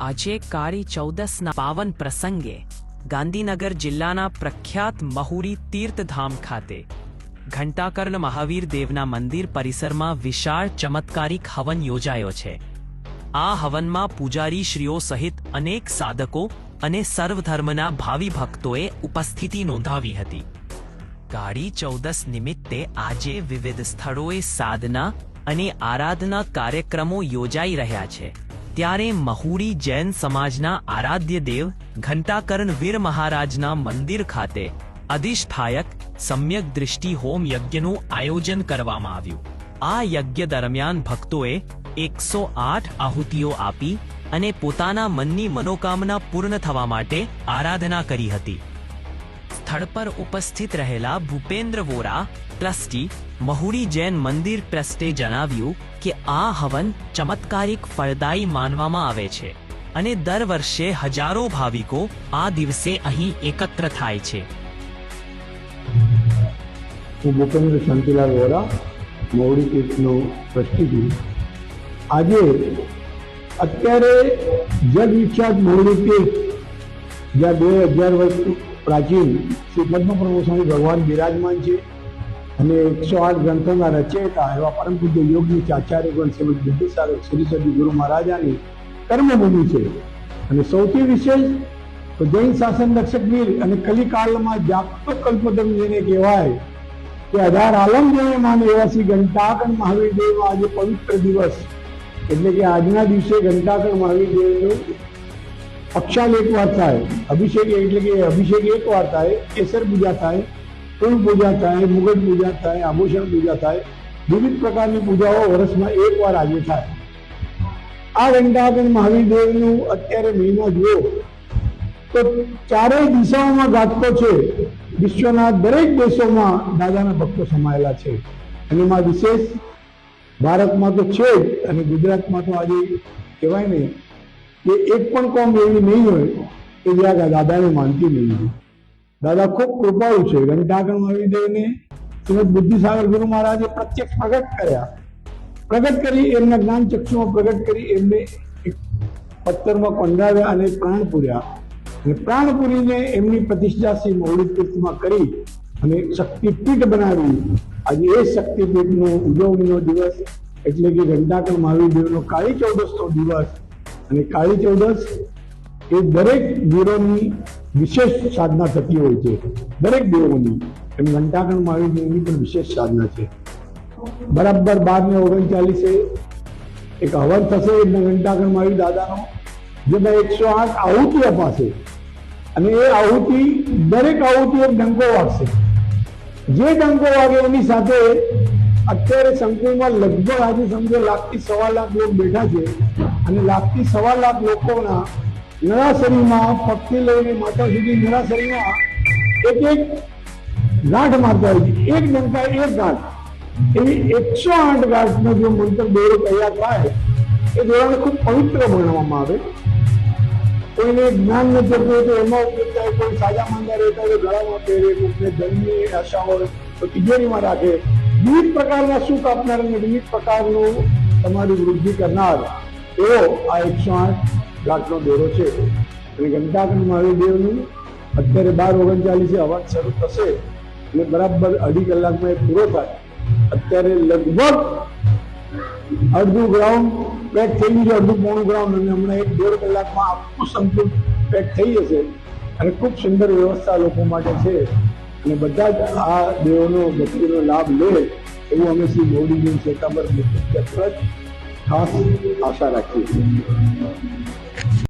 આજે કાળી ચૌદસના પાવન પ્રસંગે ગાંધીનગર જિલ્લાના પ્રખ્યાત મહુરી તીર્થધામ ખાતે ઘંટાકર્ણ મહાવીર દેવના મંદિર પરિસરમાં વિશાળ ચમત્કારિક હવન યોજાયો છે. આ હવનમાં પૂજારી શ્રીઓ સહિત અનેક સાધકો અને સર્વધર્મના ભાવિ ભક્તોએ ઉપસ્થિતિ નોંધાવી હતી. કાળી ચૌદસ નિમિત્તે આજે વિવિધ સ્થળોએ સાધના અને આરાધના કાર્યક્રમો યોજાઈ રહ્યા છે. ત્યારે મહુડી જૈન સમાજના આરાધ્ય દેવ ઘંટાકર્ણ વીર મહારાજના મંદિર ખાતે અધિષ્ઠાયક સમ્યક દૃષ્ટિ હોમ યજ્ઞનું આયોજન કરવામાં આવ્યું. આ યજ્ઞ દરમિયાન ભક્તોએ એકસો આઠ આહુતિઓ આપી અને પોતાના મનની મનોકામના પૂર્ણ થવા માટે આરાધના કરી હતી. સ્થળ પર ઉપસ્થિત રહેલા ભૂપેન્દ્ર વોરા, ટ્રસ્ટી મહુડી જૈન મંદિર ટ્રસ્ટે જણાવ્યું કે આ હવન ચમત્કારિક ફળદાયી માનવામાં આવે છે અને દર વર્ષે હજારો ભાવિકો આ દિવસે અહીં એકત્ર થાય છે. હું ભૂપેન્દ્ર શાંતિલાલ વોરા મૌડી તીર્થનો ટ્રસ્ટી છું. આજે અત્યારે જગવિખ્યાત મૌડી તીર્થ જ્યાં બે હજાર વર્ષ પ્રાચીન શ્રી પદ્મપ્રભુ સ્વામી ભગવાન બિરાજમાન છે અને એકસો આઠ ગ્રંથોના રચયિતા એવા પરમ પૂજ્ય આચાર્ય ગણ શ્રીમદ બુદ્ધિસાગર શ્રી ગુરુ મહારાજાની કર્મભૂમિ છે. અને સૌથી વિશેષ તો જૈન શાસન રક્ષક વીર અને કલિકાળમાં જાપતો કલ્પતરુ જેને કહેવાય કે અઢાર આલમ જેને માને એવા શ્રી ઘંટાકણ મહાવીર દેવનો આજે પવિત્ર દિવસ. એટલે કે આજના દિવસે ઘંટાકણ મહાવીર દેવનું પક્ષાલ એક વાર થાય, અભિષેક એટલે કે અભિષેક એક વાર થાય, કેસર પૂજા થાય કુલ પૂજા થાય, મુગટ પૂજા થાય, આભૂષણ પૂજા થાય, વિવિધ પ્રકારની પૂજાઓ વર્ષમાં એક વાર આજે થાય. આ ઘંટાકણ મહાવીર દેવનું અત્યારે મહિનો જુઓ, તો ચારેય દિશાઓમાં ગાજતો છે. વિશ્વના દરેક દેશોમાં દાદાના ભક્તો સમાયેલા છે. અને એમાં વિશેષ ભારતમાં તો છે જ અને ગુજરાતમાં તો આજે કહેવાય ને કે એક પણ કોમ એવી નહીં હોય કે જ્યાં દાદાને માનતી નહીં હોય. દાદા ખૂબ કૃપાળુ છે. ઘંટાકણ મહાવીદેવને શ્રીમદ બુદ્ધિસાગર ગુરુ મહારાજે પ્રત્યક્ષ પ્રગટ કર્યા. પ્રગટ કરી, એમના જ્ઞાન ચક્ષુમાં પ્રગટ કરી, એમને પથ્થરમાં કંડાવ્યા અને પ્રાણ પૂર્યા. અને પ્રાણ પૂરીને એમની પ્રતિષ્ઠા શ્રી મૌલિક તીર્થમાં કરી અને શક્તિપીઠ બનાવી આજે એ શક્તિપીઠનો ઉજવણીનો દિવસ એટલે કે ઘંટાકણ મહાવીદેવનો કાળી ચૌદસનો દિવસ અને કાળી ચૌદસ એ દરેક દેવોની વિશેષ સાધના થતી હોય છે. દરેક દેવોની એમ ઘંટાકણ મહાવીર દેવની પણ વિશેષ સાધના છે. બરાબર બાર ને ઓગણચાલીસે એક હવન થશે ઘંટાકણ મહાવીર દાદાનો. જેમાં એકસો આઠ આહુતિ અપાશે અને એ આહુતિ દરેક આહુતિ એક ડંકો વાગશે. જે ડંકો વાગે એની સાથે અત્યારે સંકુલમાં લગભગ આજે સમજો લાખથી સવા લાખ લોકો બેઠા છે. અને લાખથી સવા લાખ લોકોના નરાશરીમાં પગથી લઈને માતા સુધી નરાશરીમાં એક એક ગાંઠ મારતા હોય છે. એક ડંકા, એક ગાંઠ. એવી એકસો આઠ ગાંઠનો જો મંત્ર દોરો તૈયાર થાય, એ દોરાને ખૂબ પવિત્ર ગણવામાં આવે. કોઈને જ્ઞાન નથી થતું તો એમાં ઉપયોગ થાય, કોઈ સાજા માંદા રહેતા હોય ગળામાં પહેરે, કોઈને ધનની આશા હોય તો તિજોરીમાં રાખે. વિવિધ પ્રકારના સુખ આપનાર અને વિવિધ પ્રકારનું તમારી વૃદ્ધિ કરનાર એવો આ એકસો આઠ લાખનો દોરો છે. અને ઘંટાકંડ મહાવીર દેવનું અત્યારે બાર ઓગણચાલીસે અવાજ શરૂ થશે અને બરાબર અઢી કલાકમાં એ પૂરો થાય. અત્યારે લગભગ અડધું ગ્રાઉન્ડ પેક થઈ ગયું છે, અડધું પોણું ગ્રાઉન્ડ અને હમણાં એક દોઢ કલાકમાં આખું સંકુલ પેક થઈ જશે. અને ખૂબ સુંદર વ્યવસ્થા લોકો માટે છે. અને બધા જ આ દેવોનો, ભક્તિનો લાભ લે એવું અમે Shri Modiji શેતાબર France en char active.